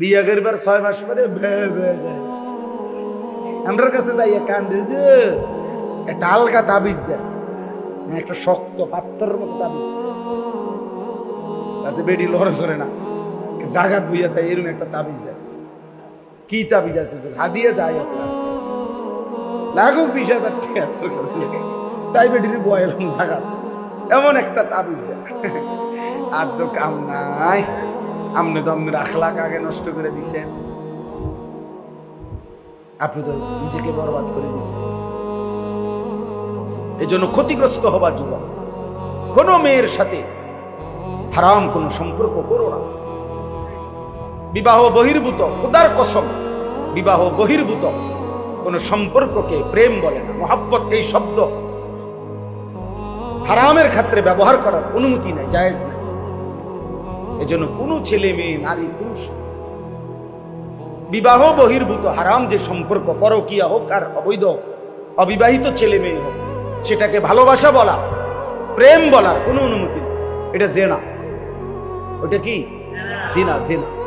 বিয়া করিবার ছয় মাস পরে। আমরার কাছে তাই কান্দে যে, একটা হালকা তাবিজ দেয় একটা শক্ত পাথরের মতো তাবিজ। তাতে বেডি লড়ে সরে না। জাগাত বুঝা তাই এরকম একটা তাবিজ দেয়। কি তাবিজ আছে হাদিয়ে যায় আপনার। লাগুক বিশ হাজার টাকা তাই বেডির বয়েলাম জাগাত। এমন একটা তাবিজ দেয় আর তো কাম নাই। আপনি তো আপনার আখলাক আগে নষ্ট করে দিছেন আপনি তো নিজেকে বরবাদ করে দিছেন। এই জন্য ক্ষতিগ্রস্ত হবার যুবক কোনো মেয়ের সাথে হারাম কোনো সম্পর্ক করো না। বিবাহ বহির্ভূত, খুদার কসম, বিবাহ বহির্ভূত কোন সম্পর্ককে প্রেম বলে না, মহাব্বত এই শব্দ। হারামের ক্ষেত্রে ব্যবহার করার অনুমতি নেই, জায়েজ নেই। এজন্য কোনো ছেলে মেয়ে নারী পুরুষ বিবাহ বহির্ভূত হারাম যে সম্পর্ক পরকিয়া হোক আর অবৈধ অবিবাহিত ছেলে মেয়ে হোক সেটাকে ভালোবাসা বলা প্রেম বলার কোনো অনুমতি নেই। এটা জেনা। ওটা কি? জেনা জিনা।